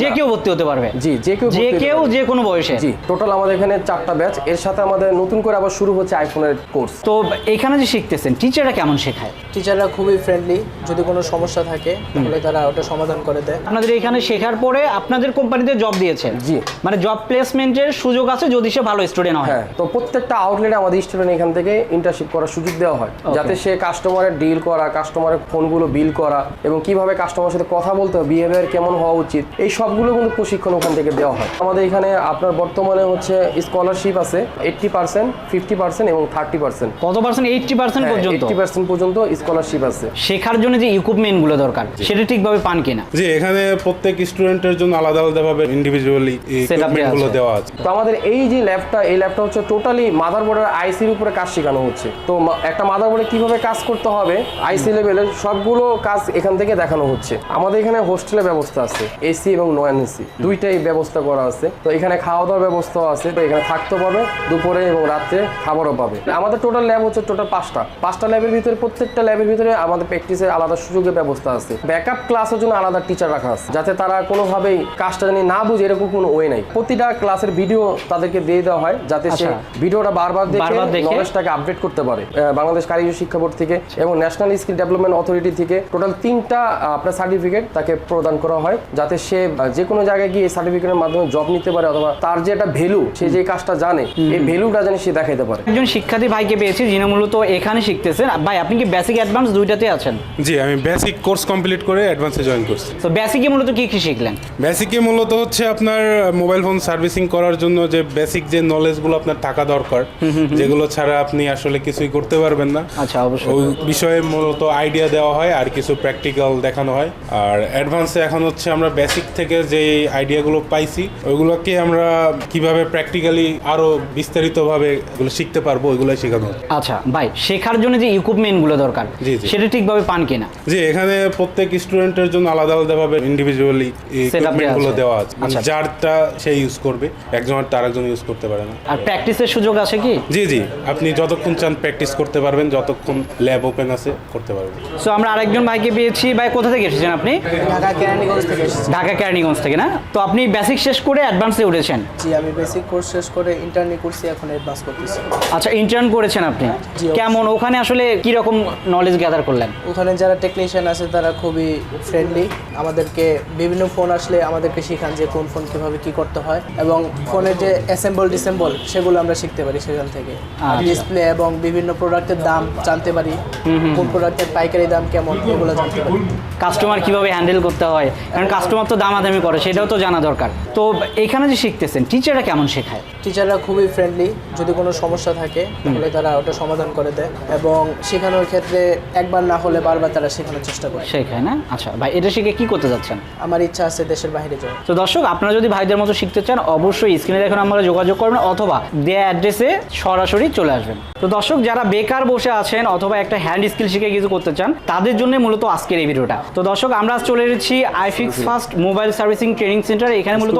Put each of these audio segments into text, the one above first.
যে কেউ ভর্তি হতে পারবে। জি যে কেউ যে কেউ যে কোনো বয়সে জি টোটাল আমাদের এখানে চারটা ব্যাচ এর সাথে আমাদের নতুন করে আবার শুরু হচ্ছে আইফোনের কোর্স তো এখানে যে শিখতেছেন টিচাররা কেমন শেখায়? টিচাররা খুবই ফ্রেন্ডলি যদি কোনো সমস্যা থাকে তাহলে তারা ওটা সমাধান করে দেয়। আপনাদের এখানে শেখার পরে আপনাদের কোম্পানিতে জব দিয়েছেন জি। মানে জব প্লেসমেন্টের সুযোগ আছে যদি সে ভালো স্টুডেন্ট হয়? হ্যাঁ তো প্রত্যেকটা আউটলেটে আমাদের স্টুডেন্ট এখান থেকে ইন্টার্নশিপ করার সুযোগ দেওয়া হয়। যাতে সে কাস্টমারের ডিল করা কাস্টমারের ফোনগুলো বিল করা এবং কীভাবে কাস্টমারের সাথে কথা বলতে হবে বিহেভিয়ার কেমন হওয়া উচিত এই সবগুলো কিন্তু প্রশিক্ষণ ওখান থেকে দেওয়া হয়। আমাদের এখানে আপনার বর্তমানে হচ্ছে স্কলারশিপ আছে এইটটি পার্সেন্ট ফিফটি পার্সেন্ট এবং থার্টি পার্সেন্ট কত পার্সেন্ট এইটটি পার্সেন্ট পর্যন্ত? এইট্টি পার্সেন্ট পর্যন্ত স্কলারশিপ আছে। শেখার জন্য যে ইকুইপমেন্টগুলো দরকার সেটা ঠিকভাবে পান কিনা? জি এখানে প্রত্যেক স্টুডেন্টের জন্য আলাদা আলাদাভাবে ইন্ডিভিজুয়ালি Setup গুলো দেওয়া আছে। তো আমাদের এই যে ল্যাবটা এই ল্যাবটা হচ্ছে টোটালি মাদারবোর্ডের আইসির উপরে কাজ শেখানো হচ্ছে। তো একটা মাদারবোর্ডে কীভাবে কাজ করতে হবে আইসি লেভেলের সবগুলো কাজ এখান থেকে দেখানো হচ্ছে। আমাদের এখানে হোস্টেলের ব্যবস্থা আছে এসি এবং নন এসি দুইটাই ব্যবস্থা করা আছে। তো এখানে খাওয়া দাওয়ার ব্যবস্থাও আছে। তো এখানে থাকতে পারবে দুপুরে এবং রাত্রে খাবারও পাবে। আমাদের টোটাল ল্যাব হচ্ছে টোটাল পাঁচটা। পাঁচটা ল্যাবের ভিতরে প্রত্যেকটা ল্যাবের ভিতরে আমাদের প্র্যাকটিসের আলাদা সুযোগের ব্যবস্থা আছে। ব্যাকআপ ক্লাসের জন্য আলাদা টিচার রাখা আছে। যাতে তারা কোনোভাবেই কাজটা জানি না বুঝে এরকম কোনো ওয়ে নাই। প্রতিটা ক্লাসের ভিডিও তাদেরকে দিয়ে দেওয়া হয় যাতে সে আচ্ছা। ভিডিওটা বারবার দেখে নলেজটাকে আপডেট করতে পারে। বাংলাদেশ কারিগরি শিক্ষা বোর্ড থেকে এবং ন্যাশনাল স্কিল ডেভেলপমেন্ট অথরিটি থেকে টোটাল তিনটা আপনার সার্টিফিকেট তাকে প্রদান করা হয় যাতে সে যে কোনো জায়গায় গিয়ে সার্টিফিকেটের মাধ্যমে জব নিতে পারে অথবা তার যে একটা ভ্যালু সে যে কাজটা জানে এই ভ্যালুটা জানি সে দেখাইতে পারে। একজন শিক্ষার্থী ভাইকে পেয়েছি যিনি মূলত এখানে শিখতেছেন। ভাই আপনি কি বেসিক অ্যাডভান্স দুইটাতে আছেন? জি আমি বেসিক কোর্স কমপ্লিট করে অ্যাডভান্সে জয়েন করছি। তো বেসিকে মূলত কি কি শিখলেন? বেসিকে মূলত হচ্ছে আপনার মোবাইল ফোন সার্ভিসিং করার জন্য যে বেসিক যে নলেজগুলো আপনার থাকা দরকার যেগুলো ছাড়া আপনি আসলে কিছুই করতে পারবেন না। আচ্ছা অবশ্যই। ওই বিষয়ে মূলত আইডিয়া দেওয়া হয় আর কিছু প্র্যাকটিক্যাল দেখানো হয়। আর অ্যাডভান্সে এখন হচ্ছে আমরা বেসিক থেকে যে আইডিয়াগুলো পাইছি ওইগুলোকে আমরা কীভাবে প্র্যাকটিক্যালি আরও বিস্তারিতভাবে এগুলো শিখতে পারব ওইগুলোই শেখানো আচ্ছা ভাই শেখার জন্য যে ইকুইপমেন্টগুলো দরকার জি, জি। সেটা ঠিকভাবে পান কিনা? জি এখানে প্রত্যেক স্টুডেন্টের জন্য আলাদা আলাদাভাবে ইন্ডিভিজুয়ালি দেওয়া আছে। মানে আচ্ছা। যারটা সে ইউজ করবে একজন আর তার একজন ইউজ করতে পারে না। আর প্র্যাকটিসের সুযোগ আছে কি? জি জি আপনি যতক্ষণ চান প্র্যাকটিস করতে পারবেন যতক্ষণ ল্যাব ওপেন আছে করতে পারবেন। সো আমরা আরেকজন ভাইকে পেয়েছি। ভাই কোথা থেকে এসেছেন আপনি? ঢাকা কেরানীগঞ্জ থেকে ঢাকা কেরানীগঞ্জ থেকে না? তো আপনি বেসিক শেষ করে অ্যাডভান্সে উঠেছেন? জি আমি বেসিক কোর্স শেষ করে ইন্টারনি করছি এখন অ্যাডভান্স করতেছি। আচ্ছা ইন্টার্ন করেছেন আপনি? কেমন? ওখানে আসলে কি রকম নলেজ গ্যাদার করলেন? ওখানে যারা টেকনিশিয়ান আছে তারা খুবই ফ্রেন্ডলি আমাদেরকে বিভিন্ন ফোন আসলে আমাদেরকে শেখান যে কোন ফোন কীভাবে কি করতে হয়। এবং ফোনের যে অ্যাসেম্বল ডিসেম্বল সেগুলো আমরা শিখতে পারি সেখান থেকে। আচ্ছা। ডিসপ্লে এবং বিভিন্ন প্রোডাক্টের দাম জানতে পারি। কোন প্রোডাক্টের পাইকারি দাম কেমন এগুলো জানতে পারি। কাস্টমার কীভাবে হ্যান্ডেল করতে হয়? কারণ কাস্টমার তো দামাদামি করে সেটাও তো জানা দরকার। তো এখানে যে শিখতেছেন টিচাররা কেমন শেখায়? টিচাররা খুবই ফ্রেন্ডলি যদি কোনো সমস্যা থাকে তাহলে তারা ওটা সমাধান করে দেয় এবং শেখানোর ক্ষেত্রে একবার না হলে বারবার তারা শেখানোর চেষ্টা করে। শেখায় না? আচ্ছা ভাই এটা শিখে কি করতে যাচ্ছেন? আমার ইচ্ছা আছে দেশের বাইরে যাওয়ার। তো দর্শক আপনারা যদি ভাইদের মতো শিখতে চান অবশ্যই স্ক্রিনে দেখুন আমরা যোগাযোগ করবেন অথবা দেয়া অ্যাড্রেসে সরাসরি চলে আসবেন। তো দর্শক যারা বেকার বসে আছেন অথবা একটা হ্যান্ড স্কিল শিখে কিছু করতে চান তাদের জন্য মূলত আজকের এই ভিডিওটা। তো দর্শক আমরা চলে এসেছি iFix first mobile servicing training centre এখানে মূলত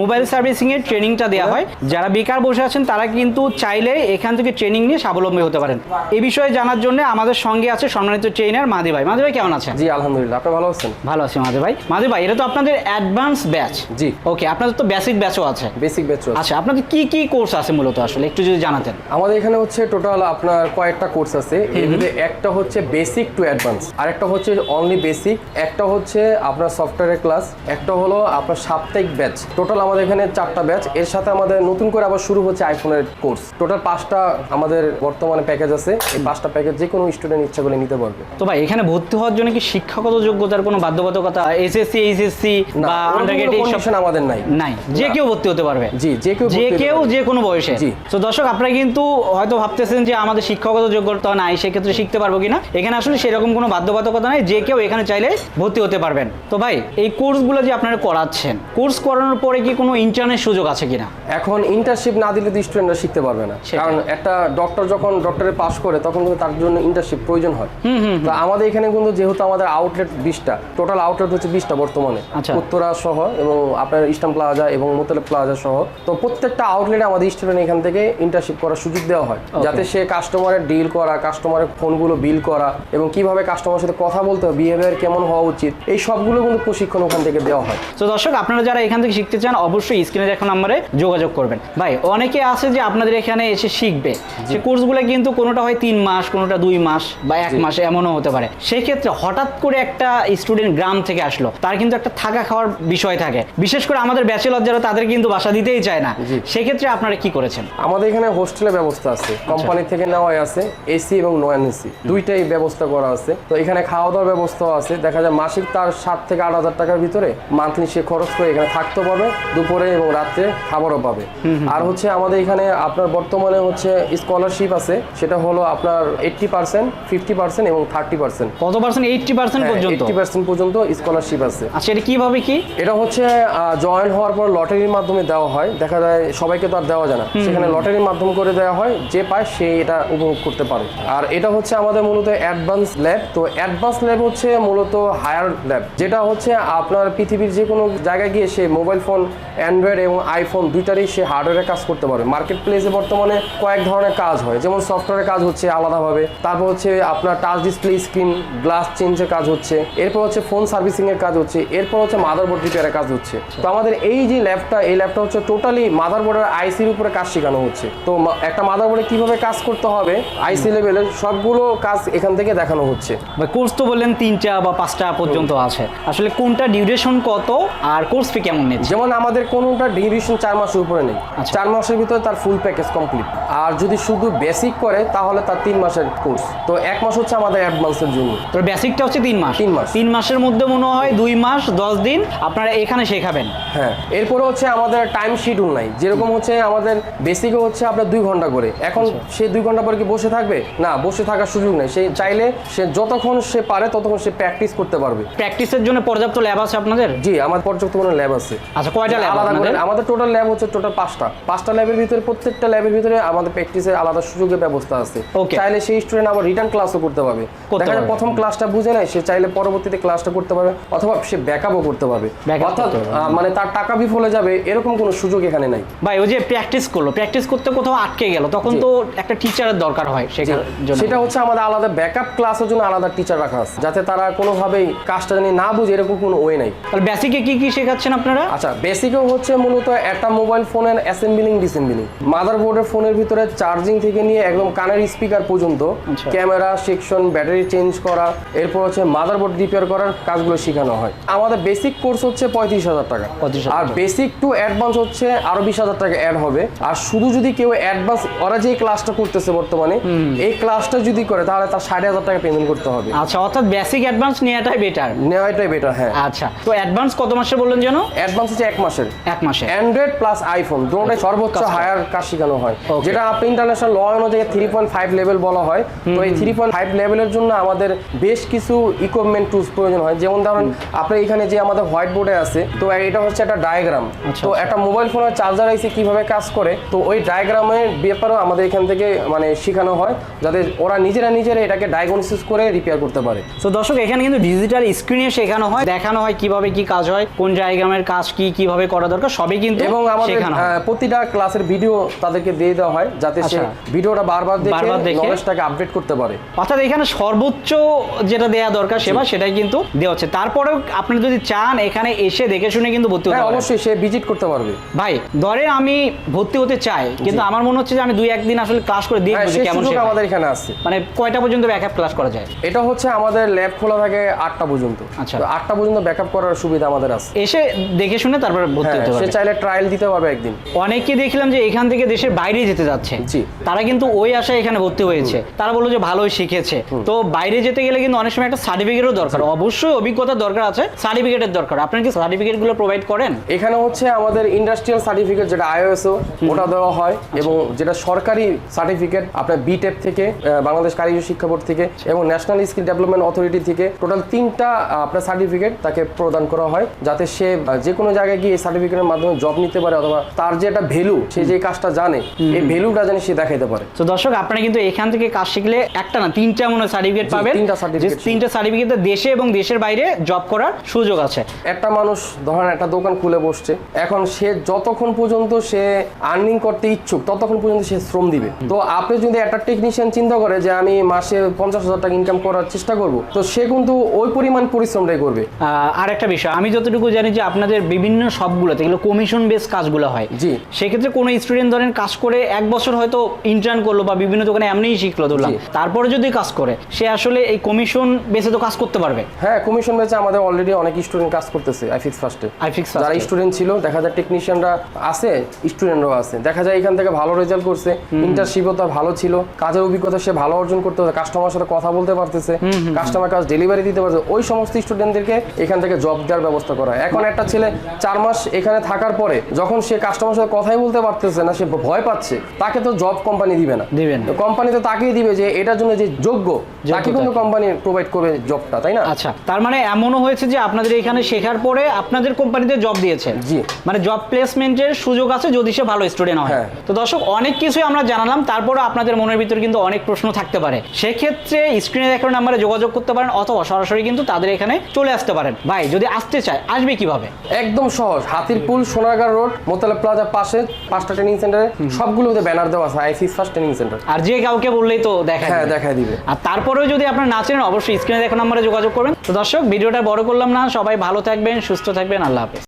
মোবাইল সার্ভিসিং এর ট্রেনিংটা দেওয়া হয়। যারা বেকার বসে আছেন তারা কিন্তু চাইলে এখান থেকে ট্রেনিং নিয়ে স্বাবলম্বী হতে পারেন। এই বিষয়ে জানার জন্য আমাদের সঙ্গে আছে সম্মানিত ট্রেনার মাদি ভাই। মাদি ভাই কেমন আছেন? জি আলহামদুলিল্লাহ। আপনি ভালো আছেন? ভালো আছি মাদি ভাই। মাদি ভাই এটা তো আপনাদের অ্যাডভান্স ব্যাচ জি। ওকে আপনাদের তো বেসিক ব্যাচও আছে। বেসিক ব্যাচ আচ্ছা আপনাদের কি কি কোর্স আছে মূলত? আসলে একটু যদি জানাতেন। আমাদের এখানে হচ্ছে টোটাল আপনার কয়েকটা কোর্স আছে। এর মধ্যে একটা হচ্ছে বেসিক টু অ্যাডভান্স আর একটা হচ্ছে অনলি বেসিক একটা হচ্ছে আপনার সফটওয়্যারের ক্লাস একটা হলো আপনার সাপ্তাহিক ব্যাচ। টোটাল আমাদের এখানে চারটা ব্যাচ। এর সাথে আমাদের নতুন করে আবার শুরু হচ্ছে আইফোনের কোর্স টোটাল পাঁচটা আমাদের বর্তমানে প্যাকেজ আছে। এই পাঁচটা প্যাকেজ যে কোনো স্টুডেন্ট ইচ্ছা করে নিতে পারবে। তো ভাই এখানে ভর্তি হওয়ার জন্য কি শিক্ষাগত যোগ্যতার কোনো বাধ্যবাধকতা এসএসসি এইচএসসি বা আন্ডারগ্রেড এইসব আমাদের নাই। নাই। যে কেউ ভর্তি হতে পারবে। জি যে কেউ যে কেউ যে কোনো বয়সে। জি। তো দর্শক আপনারা কিন্তু হয়তো ভাবতেছেন যে আমাদের শিক্ষাগত যোগ্যতা নাই সেক্ষেত্রে শিখতে পারব কিনা? এখানে আসলে সেরকম কোনো বাধ্যবাধকতা নাই। যে কেউ এখানে চাইলে ভর্তি হতে পারবেন। তো ভাই এই কোর্সগুলো যে আপনারা করাচ্ছেন? কোর্স করানোর পরে কি কোনো ইন্টার্নের সুযোগ আছে কিনা? এখন ইন্টার্নশিপ না দিলে তো স্টুডেন্টরা শিখতে পারবে না। কারণ একটা ডক্টর যখন ডক্টরে পাস করে তখন কিন্তু তার জন্য ইন্টার্নশিপ প্রয়োজন হয়। তো আমাদের এখানে কিন্তু যেহেতু আমাদের আউটলেট বিশটা টোটাল আউটলেট হচ্ছে বিশটা বর্তমানে। আচ্ছা। উত্তরা সহ এবং আপনার ইস্টার্ন প্লাজা এবং মোতালে প্লাজা সহ। তো প্রত্যেকটা আউটলেটে আমাদের স্টুডেন্ট এখান থেকে ইন্টার্নশিপ করার সুযোগ দেওয়া হয়। যাতে সে কাস্টমারের ডিল করা কাস্টমারের ফোনগুলো বিল করা এবং কীভাবে কাস্টমারের সাথে কথা বলতে হবে বিহেভিয়ার কেমন হওয়া উচিত এই সবগুলো কিন্তু প্রশিক্ষণ ওখান থেকে দেওয়া হয়। তো দর্শক আপনারা যারা এখান থেকে শিখতে চান অবশ্যই স্ক্রিনে দেখা নাম্বারে যোগাযোগ করবেন। ভাই অনেকে আছে যে আপনাদের এখানে এসে শিখবে। সে কোর্সগুলো কিন্তু কোনোটা হয় তিন মাস কোনোটা দুই মাস বা এক মাস এমনও হতে পারে। সেই ক্ষেত্রে হঠাৎ করে একটা স্টুডেন্ট গ্রাম থেকে আসলো। তার কিন্তু একটা থাকা খাওয়ার বিষয় থাকে। বিশেষ করে আমাদের ব্যাচেলর যারা তাদের কিন্তু বাসা দিতেই চায় না। সেক্ষেত্রে আপনারা কি করেছেন? আমাদের এখানে হোস্টেলের ব্যবস্থা আছে। কোম্পানি থেকে নেওয়া আছে এসি এবং নন এসি দুইটাই ব্যবস্থা করা আছে। তো এখানে খাওয়া দাওয়ার ব্যবস্থাও আছে। দেখা যায় মাসিক তার সাত থেকে আট হাজার টাকার ভিতরে মান্থলি সে খরচ করে এখানে থাকতে পারবে দুপুরে এবং রাত্রে খাবারও পাবে। আর হচ্ছে আমাদের এখানে আপনার বর্তমানে হচ্ছে স্কলারশিপ আছে সেটা হলো আপনার এইট্টি পার্সেন্ট ফিফটি পার্সেন্ট এবং থার্টি পার্সেন্ট কত পার্সেন্ট এইটটি পার্সেন্ট পর্যন্ত? এইট্টি পার্সেন্ট পর্যন্ত স্কলারশিপ আছে। আচ্ছা এটা কীভাবে কি? এটা হচ্ছে জয়েন হওয়ার পর লটারির মাধ্যমে দেওয়া হয়। দেখা যায় সবাইকে তো আর দেওয়া যায় না। সেখানে লটারির মাধ্যম করে দেওয়া হয় যে পায় সে এটা উপভোগ করতে পারে। আর এটা হচ্ছে আমাদের মূলত অ্যাডভান্স ল্যাব তো অ্যাডভান্স ল্যাব হচ্ছে মূলত হায়ার ল্যাব যেটা হচ্ছে আপনার পৃথিবীর যে কোনো জায়গায় গিয়ে সে মোবাইল ফোন, অ্যান্ড্রয়েড এবং আইফোন দুইটারই সে হার্ডওয়্যারে কাজ করতে পারে মার্কেট প্লেসে বর্তমানে কয়েক ধরনের কাজ হয়। যেমন সফটওয়্যারের কাজ হচ্ছে আলাদাভাবে, তারপর হচ্ছে আপনার টাচ ডিসপ্লে স্ক্রিন গ্লাস চেঞ্জের কাজ হচ্ছে, এরপর হচ্ছে ফোন সার্ভিসিং এর কাজ হচ্ছে, এরপর হচ্ছে মাদারবোর্ড রিপেয়ারের কাজ হচ্ছে। তো আমাদের এই যে ল্যাবটা এই ল্যাবটা হচ্ছে টোটালি মাদারবোর্ডের আইসির উপরে কাজ শেখানো হচ্ছে। তো একটা মাদারবোর্ডে কীভাবে কাজ করতে হবে আইসি লেভেলের সবগুলো কাজ এখান থেকে দেখানো হচ্ছে। কোর্স তো বললেন তিনটা বা পাঁচটা পর্যন্ত আছে। আসলে কোনটা ডিউরেশন কত আর কোর্স ফি কেমন নিচ্ছে? যেমন আমাদের কোনোটা ডিউরেশন চার মাসের উপরে নেই। আচ্ছা। চার মাসের ভিতরে তার ফুল প্যাকেজ কমপ্লিট আর যদি শুধু বেসিক করে তাহলে তার তিন মাসের কোর্স তো এক মাস হচ্ছে আমাদের অ্যাডভান্সের জন্য। তো বেসিকটা হচ্ছে তিন মাস। তিন মাস। তিন মাসের মধ্যে মনে হয় দুই মাস দশ দিন আপনারা এখানে শেখাবেন। হ্যাঁ। এরপরে হচ্ছে আমাদের টাইম শিডিউল নাই যেরকম হচ্ছে আমাদের বেসিকে হচ্ছে আপনার দুই ঘণ্টা করে। এখন সে দুই ঘণ্টা পরে কি বসে থাকবে? না বসে থাকার সুযোগ নেই। সে চাইলে সে যতক্ষণ সে পারে ততক্ষণ সে প্র্যাকটিস করতে পারবে। প্র্যাকটিসের জন্য পর্যাপ্ত ল্যাব আছে আপনাদের? জি আমার পর্যাপ্ত ল্যাব আছে। আচ্ছা কয়টা ল্যাব আপনাদের? আমাদের টোটাল ল্যাব হচ্ছে টোটাল পাঁচটা। পাঁচটা ল্যাবের ভিতরে প্রত্যেকটা ল্যাবের ভিতরে আমাদের প্র্যাকটিসের আলাদা সুযোগের ব্যবস্থা আছে। চাইলে সেই স্টুডেন্ট আবার রিটার্ন ক্লাসও করতে পারবে। দেখা যায় প্রথম ক্লাসটা বুঝে নেয় সে চাইলে পরবর্তীতে ক্লাসটা করতে পারবে অথবা সে ব্যাকআপও করতে পারবে। অর্থাৎ মানে তার টাকা বিফলে যাবে এরকম কোনো সুযোগ এখানে নাই। ভাই ওই যে প্র্যাকটিস করল প্র্যাকটিস করতে কোথাও আটকে গেল তখন তো একটা টিচারের দরকার হয় সেটা হচ্ছে আমাদের আলাদা ব্যাকআপ ক্লাসের জন্য আলাদা টিচার রাখা আছে যাতে তারা কোনোভাবেই কাজটা জানি না বুঝে এরকম কোনো ওয়ে নাই। তাহলে বেসিকে কি কি শেখাচ্ছেন আপনারা? আচ্ছা বেসিকও হচ্ছে মূলত একটা মোবাইল ফোনের অ্যাসেম্বলিং ডিসেম্বলিং মাদারবোর্ডের ফোনের ভিতরে চার্জিং থেকে নিয়ে একদম কানের স্পিকার পর্যন্ত। ক্যামেরা সেকশন ব্যাটারি চেঞ্জ করা এরপর হচ্ছে মাদারবোর্ড রিপেয়ার করার কাজগুলো শেখানো হয়। আমাদের বেসিক কোর্স হচ্ছে পঁয়ত্রিশ হাজার টাকা। 35,000 আর বেসিক টু অ্যাডভান্স হচ্ছে আরও বিশ হাজার টাকা অ্যাড হবে। আর শুধু যদি কেউ অ্যাডভান্স ওরা যে ক্লাসটা করতেছে বর্তমানে এই ক্লাসটা যদি করে তাহলে তার ষাট হাজার টাকা পেমেন্ট করতে হবে। আচ্ছা অর্থাৎ বেসিক অ্যাডভান্স নেওয়াটাই বেটার নেওয়াটাই বেটার হ্যাঁ। আচ্ছা তো অ্যাডভান্স কত মাসে বললেন যেন? অ্যাডভান্স হচ্ছে এক মাসের। এক মাসে। অ্যান্ড্রয়েড প্লাস আইফোন দুটোটাই সর্বোচ্চ হায়ার কাজ শেখানো হয়। যেটা আপনি ইন্টারন্যাশনাল ল অনুযায়ী থ্রি পয়েন্ট ফাইভ লেভেল বলা হয়। তো এই থ্রি পয়েন্ট ফাইভ লেভেলের জন্য আমাদের বেশ কিছু ইকুইপমেন্ট টুলস প্রয়োজন হয়। যেমন ধরুন আপনার এখানে যে আমাদের হোয়াইট বোর্ডে আছে তো এটা হচ্ছে একটা ডায়াগ্রাম আচ্ছা, তো একটা মোবাইল ফোনের চার্জার আইসি কীভাবে কাজ করে তো ওই ডায়াগ্রামের ব্যাপারেও আমাদের এখান থেকে মানে শেখানো হয় যাতে ওরা নিজেরা নিজেরা এটাকে ডায়াগনোসিস করে রিপেয়ার করতে পারে। তো দর্শক এখানে কিন্তু ডিজিটাল স্ক্রিনে শেখানো হয় দেখানো হয় কীভাবে কি কাজ হয় কোন ডায়াগ্রামের কাজ কি কীভাবে করা দরকার সবই কিন্তু এবং আমাদের হয়। প্রতিটা ক্লাসের ভিডিও তাদেরকে দিয়ে দেওয়া হয় যাতে সে আচ্ছা। ভিডিওটা বারবার দেখে বারবার দেখে- নলেজটাকে আপডেট করতে পারে। অর্থাৎ এখানে সর্বোচ্চ যেটা দেয়া দরকার সেবা সেটাই কিন্তু দেওয়া হচ্ছে। তারপরেও আপনি যদি চান এখানে এসে দেখে শুনে কিন্তু ভর্তি হতে হ্যাঁ অবশ্যই সে ভিজিট করতে পারবে। ভাই ধরে আমি ভর্তি হতে চাই কিন্তু আমার মনে হচ্ছে যে আমি দুই একদিন আসলে ক্লাস করে হ্যাঁ দেখব যে কেমন সুযোগ আমাদের এখানে আছে। মানে কয়টা পর্যন্ত ব্যাকআপ ক্লাস করা যায়? এটা হচ্ছে আমাদের ল্যাব খোলা থাকে আটটা পর্যন্ত। আচ্ছা। আটটা পর্যন্ত ব্যাকআপ করার সুবিধা আমাদের আছে। এসে দেখে শুনে তারপর ভর্তি হ্যাঁ হতে সে পারবে চাইলে ট্রায়াল দিতে পারবে একদিন। অনেকে দেখলাম যে এখান থেকে দেশের বাইরে যেতে যাচ্ছে। জি। তারা কিন্তু ওই আশায় এখানে ভর্তি হয়েছে। তারা বলল যে ভালোই শিখেছে। তো বাইরে যেতে গেলে কিন্তু অনেক সময় একটা সার্টিফিকেটও দরকার। অবশ্যই অভিজ্ঞতার দরকার আছে সার্টিফিকেটের দরকার। আপনার কি সার্টিফিকেটগুলো প্রোভাইড করেন? এখানে হচ্ছে আমাদের ইন্ডাস্ট্রিয়াল সার্টিফিকেট যেটা আইওএসও ওটা দেওয়া হয় আচ্ছা। এবং যেটা সরকারি সার্টিফিকেট আপনার বিটেপ থেকে বাংলাদেশ কারিগরি শিক্ষা বোর্ড থেকে এবং ন্যাশনাল স্কিল ডেভেলপমেন্ট অথরিটি থেকে টোটাল তিনটা আপনার সার্টিফিকেট তাকে প্রদান করা হয় যাতে সে যে কোনো জায়গায় গিয়ে এই সার্টিফিকেটের মাধ্যমে জব নিতে পারে অথবা তার যে একটা ভ্যালু সে যে কাজটা জানে এই ভ্যালুটা যেন সে দেখাইতে পারে। তো দর্শক আপনারা কিন্তু এখান থেকে কাজ শিখলে একটা না তিনটা মনে সার্টিফিকেট পাবেন। তিনটা certificate তিনটা সার্টিফিকেট দেশে এবং দেশের বাইরে জব করার সুযোগ আছে। একটা মানুষ ধরেন একটা দোকান খুলে বসছে এখন সে যতক্ষণ পর্যন্ত সে আর্নিং করতে ইচ্ছুক ততক্ষণ পর্যন্ত সে শ্রম দিবে। তো আপনি যদি একটা টেকনিশিয়ান চিন্তা করে যে আমি মাসে পঞ্চাশ হাজার টাকা ইনকাম করার চেষ্টা করব তো সে কিন্তু ওই পরিমাণ পরিশ্রমটাই করবে। আর একটা বিষয় আমি যতটুকু জানি যে আপনাদের বিভিন্ন সবগুলোতে এগুলো কমিশন বেস কাজগুলো হয়। জি। সেক্ষেত্রে কোনো স্টুডেন্ট ধরেন কাজ করে এক বছর হয়তো ইন্টার্ন করল বা বিভিন্ন দোকানে এমনিই শিখলো ধরলাম। তারপরে যদি কাজ করে সে আসলে এই কমিশন বেসে তো কাজ করতে পারবে? হ্যাঁ কমিশন বেচে আমাদের অলরেডি অনেক স্টুডেন্ট কাজ করতেছে আইফিক্স ফার্স্টে আইফিক্স যারা স্টুডেন্ট ছিল দেখা যায় টেকনিশিয়ানরা আছে স্টুডেন্টরাও আছে। দেখা যায় এখান থেকে ভালো রেজাল্ট করছে ইন্টার্নশিপও তার ভালো ছিল কাজের অভিজ্ঞতা সে ভালো অর্জন করতে পারছে কাস্টমার সাথে কথা বলতে পারতেছে কাস্টমার কাজ ডেলিভারি দিতে পারছে। ওই সমস্ত স্টুডেন্টদেরকে এখান থেকে জব দেওয়ার ব্যবস্থা করা হয়। এখন একটা ছেলে চার মাস এখানে থাকার পরে যখন সে কাস্টমার সাথে কথাই বলতে পারতেছে না সে ভয় পাচ্ছে তাকে তো জব কোম্পানি দিবে না। দিবে না। কোম্পানি তো তাকেই দিবে যে এটার জন্য যে যোগ্য তাকে কিন্তু কোম্পানি প্রোভাইড করবে জবটা তাই না? আচ্ছা তার মানে এমনও হয়েছে যে আপনাদের এখানে শেখার পরে আপনাদের কোম্পানিতে জব দিয়েছে। জি। মানে জব প্লেসমেন্টের সুযোগ আছে যদি সে ভালো স্টুডেন্ট হয়। হ্যাঁ। তো দর্শক অনেক কিছুই আমরা জানালাম তারপরে আপনাদের মনের ভিতরে কিন্তু অনেক প্রশ্ন থাকতে পারে। সেক্ষেত্রে স্ক্রিনে দেখানো নাম্বারে যোগাযোগ করতে পারেন অথবা সরাসরি কিন্তু তাদের এখানে চলে আসতে পারেন। ভাই যদি আসতে চায় আসবে কীভাবে? একদম সহজ। হাতিরপুল সোনারগাঁ রোড মোতালা প্লাজা পাশে পাঁচটা ট্রেনিং সেন্টারে সবগুলোতে ব্যানার দেওয়া আছে আইসিস ফার্স্ট ট্রেনিং সেন্টার আর যে কাউকে বললেই তো দেখা হ্যাঁ দেখা দিবে। আর তারপরেও যদি আপনারা না চেনেন অবশ্যই স্ক্রিনে দেখুন নম্বরে যোগাযোগ করবেন। তো দর্শক ভিডিওটা বড় করলাম না সবাই ভালো থাকবেন সুস্থ থাকবেন আল্লাহ হাফেজ।